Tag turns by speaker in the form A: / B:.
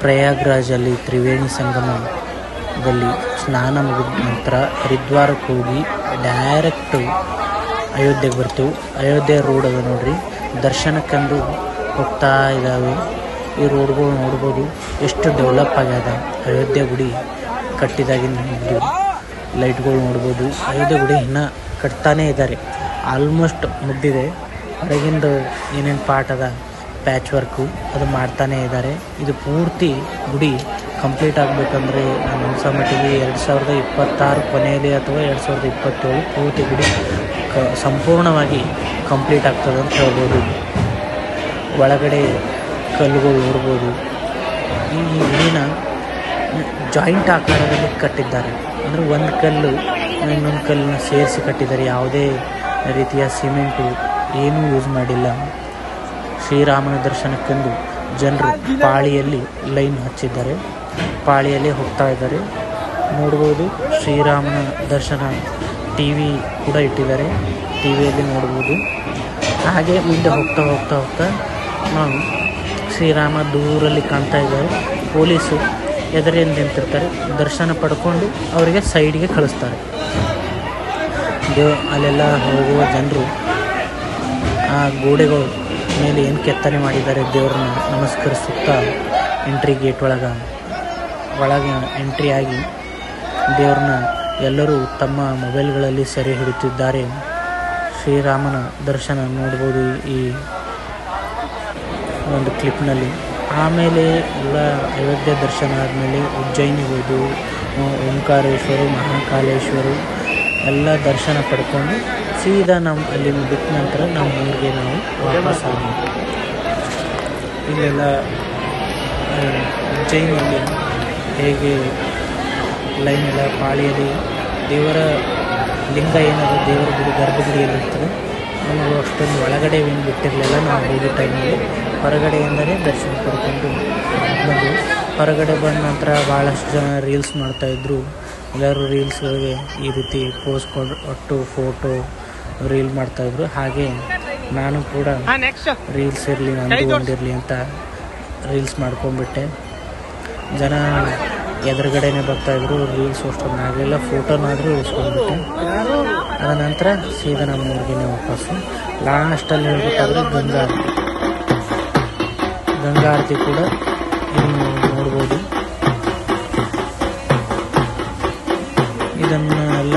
A: ಪ್ರಯಾಗ್ರಾಜಲ್ಲಿ ತ್ರಿವೇಣಿ ಸಂಗಮದಲ್ಲಿ ಸ್ನಾನ ಮುಗಿದ ನಂತರ ಹರಿದ್ವಾರಕ್ಕೆ ಹೋಗಿ ಡೈರೆಕ್ಟು ಅಯೋಧ್ಯೆಗೆ ಬರ್ತೀವಿ. ಅಯೋಧ್ಯೆ ರೋಡ್ ಅದ ನೋಡ್ರಿ. ದರ್ಶನಕ್ಕಂದು ಹೋಗ್ತಾ ಇದ್ದಾವೆ. ಈ ರೋಡ್ಗಳು ನೋಡ್ಬೋದು ಎಷ್ಟು ಡೆವಲಪ್ ಆಗ್ಯದ. ಅಯೋಧ್ಯೆ ಗುಡಿ ಕಟ್ಟಿದಾಗಿನ ಲೈಟ್ಗಳು ನೋಡ್ಬೋದು. ಅಯೋಧ್ಯೆ ಗುಡಿ ಇನ್ನೂ ಕಟ್ತಾನೇ ಇದ್ದಾರೆ. ಆಲ್ಮೋಸ್ಟ್ ಮುಗ್ದಿದೆ. ಹೊರಗಿಂದು ಏನೇನು ಪಾಠ ಅದ? ಪ್ಯಾಚ್ ವರ್ಕು ಅದು ಮಾಡ್ತಾನೆ ಇದ್ದಾರೆ. ಇದು ಪೂರ್ತಿ ಗುಡಿ ಕಂಪ್ಲೀಟ್ ಆಗಬೇಕಂದ್ರೆ ನಾನು ಮಟ್ಟಿಗೆ ಎರಡು ಸಾವಿರದ ಇಪ್ಪತ್ತಾರು ಕೊನೆಯಲ್ಲಿ ಅಥವಾ ಎರಡು ಸಾವಿರದ ಇಪ್ಪತ್ತೇಳು ಪೂರ್ತಿ ಗುಡಿ ಕ ಸಂಪೂರ್ಣವಾಗಿ ಕಂಪ್ಲೀಟ್ ಆಗ್ತದೆ ಅಂತ ಹೇಳ್ಬೋದು. ಒಳಗಡೆ ಕಲ್ಲುಗಳು ನೋಡ್ಬೋದು ಈ ಗುಡಿನ ಜಾಯಿಂಟ್ ಆಕಾರದಲ್ಲಿ ಕಟ್ಟಿದ್ದಾರೆ. ಅಂದರೆ ಒಂದು ಕಲ್ಲು, ಇನ್ನೊಂದು ಕಲ್ಲನ್ನ ಸೇರಿಸಿ ಕಟ್ಟಿದ್ದಾರೆ. ಯಾವುದೇ ರೀತಿಯ ಸಿಮೆಂಟು ಏನೂ ಯೂಸ್ ಮಾಡಿಲ್ಲ. ಶ್ರೀರಾಮನ ದರ್ಶನಕ್ಕೆಂದು ಜನರು ಪಾಳಿಯಲ್ಲಿ ಲೈನ್ ಹಚ್ಚಿದ್ದಾರೆ. ಪಾಳಿಯಲ್ಲಿ ಹೋಗ್ತಾ ಇದ್ದಾರೆ. ನೋಡ್ಬೋದು ಶ್ರೀರಾಮನ ದರ್ಶನ ಟಿ ವಿ ಕೂಡ ಇಟ್ಟಿದ್ದಾರೆ. ಟಿ ವಿಯಲ್ಲಿ ನೋಡ್ಬೋದು. ಹಾಗೆ ಮುಂದೆ ಹೋಗ್ತಾ ಹೋಗ್ತಾ ಹೋಗ್ತಾ ನಾವು ಶ್ರೀರಾಮ ದೂರಲ್ಲಿ ಕಾಣ್ತಾ ಇದ್ದಾರೆ. ಪೊಲೀಸು ಎದುರಿಂದ ನಿಂತಿರ್ತಾರೆ. ದರ್ಶನ ಪಡ್ಕೊಂಡು ಅವರಿಗೆ ಸೈಡ್ಗೆ ಕಳಿಸ್ತಾರೆ. ದೇವ್, ಅಲ್ಲೆಲ್ಲ ಹೋಗುವ ಜನರು, ಆ, ಗೋಡೆಗಳು ಮೇಲೆ ಏನು ಕೆತ್ತನೆ ಮಾಡಿದ್ದಾರೆ ದೇವ್ರನ್ನ ನಮಸ್ಕರಿಸುತ್ತಾ ಎಂಟ್ರಿ ಗೇಟ್ ಒಳಗೆ ಒಳಗೆ ಎಂಟ್ರಿ ಆಗಿ ದೇವ್ರನ್ನ ಎಲ್ಲರೂ ತಮ್ಮ ಮೊಬೈಲ್ಗಳಲ್ಲಿ ಸೆರೆ ಹಿಡಿಯುತ್ತಿದ್ದಾರೆ. ಶ್ರೀರಾಮನ ದರ್ಶನ ನೋಡ್ಬೋದು ಈ ಒಂದು ಕ್ಲಿಪ್ನಲ್ಲಿ ಆಮೇಲೆ ಎಲ್ಲ ಅಯೋಧ್ಯೆ ದರ್ಶನ ಆದಮೇಲೆ ಉಜ್ಜಯಿನಿ ಹೋದು ಓಂಕಾರೇಶ್ವರು, ಮಹಾಕಾಲೇಶ್ವರು ಎಲ್ಲ ದರ್ಶನ ಪಡ್ಕೊಂಡು ಸೀದಾ ನಮ್ಮ ಅಲ್ಲಿ ಬಿಟ್ಟ ನಂತರ ನಮ್ಮ ಊರಿಗೆ ನಾವು ವಾಪಸ್ ಆಗಿ ಇಲ್ಲೆಲ್ಲ ಜೈನಲ್ಲಿ ಹೇಗೆ ಲೈನ್ ಎಲ್ಲ ಪಾಳಿಯಲ್ಲಿ ದೇವರ ಲಿಂಗ ಏನದು ದೇವರ ಗುಡಿ, ಗರ್ಭಗುಡಿಯಲ್ಲಿ ಇರ್ತದೆ, ನಮಗೂ ಅಷ್ಟೊಂದು ಒಳಗಡೆ ಏನು ಬಿಟ್ಟಿರಲಿಲ್ಲ. ನಾವು ಹೋಗಿ ಟೈಮಲ್ಲಿ ಹೊರಗಡೆ ಎಂದರೆ ದರ್ಶನ ಪಡ್ಕೊಂಡು ಬಂದು ಹೊರಗಡೆ ಬಂದ ನಂತರ ಭಾಳಷ್ಟು ಜನ ರೀಲ್ಸ್ ಮಾಡ್ತಾಯಿದ್ರು ಎಲ್ಲರೂ ರೀಲ್ಸ್ಗಳಿಗೆ ಈ ರೀತಿ ಪೋಸ್ ಕೊಟ್ಟು ಫೋಟೋ ರೀಲ್ ಮಾಡ್ತಾಯಿದ್ರು ಹಾಗೆ ನಾನು ಕೂಡ ರೀಲ್ಸ್ ಇರಲಿ ನಂದು ಒಂದಿರಲಿ ಅಂತ ರೀಲ್ಸ್ ಮಾಡ್ಕೊಂಡ್ಬಿಟ್ಟೆ. ಜನ ಎದುರುಗಡೆನೆ ಬರ್ತಾಯಿದ್ರು ರೀಲ್ಸ್ ಅಷ್ಟೊಂದು ಆಗಲಿಲ್ಲ. ಫೋಟೋನಾದರೂ ಇಳಿಸ್ಕೊಂಡ್ಬಿಟ್ಟೆ. ಅದ ನಂತರ ಸೀದಾ ನಮ್ಮ ಊರಿಗೆ ವಾಪಸ್ಸು. ಲಾಸ್ಟಲ್ಲಿ ಹೇಳ್ಬೇಕಾದ್ರೆ ಗಂಗಾ ಆರತಿ. ಗಂಗಾ ಆರತಿ ಕೂಡ ಇಲ್ಲಿ ನೋಡ್ಬೋದು. ಇದನ್ನು ಎಲ್ಲ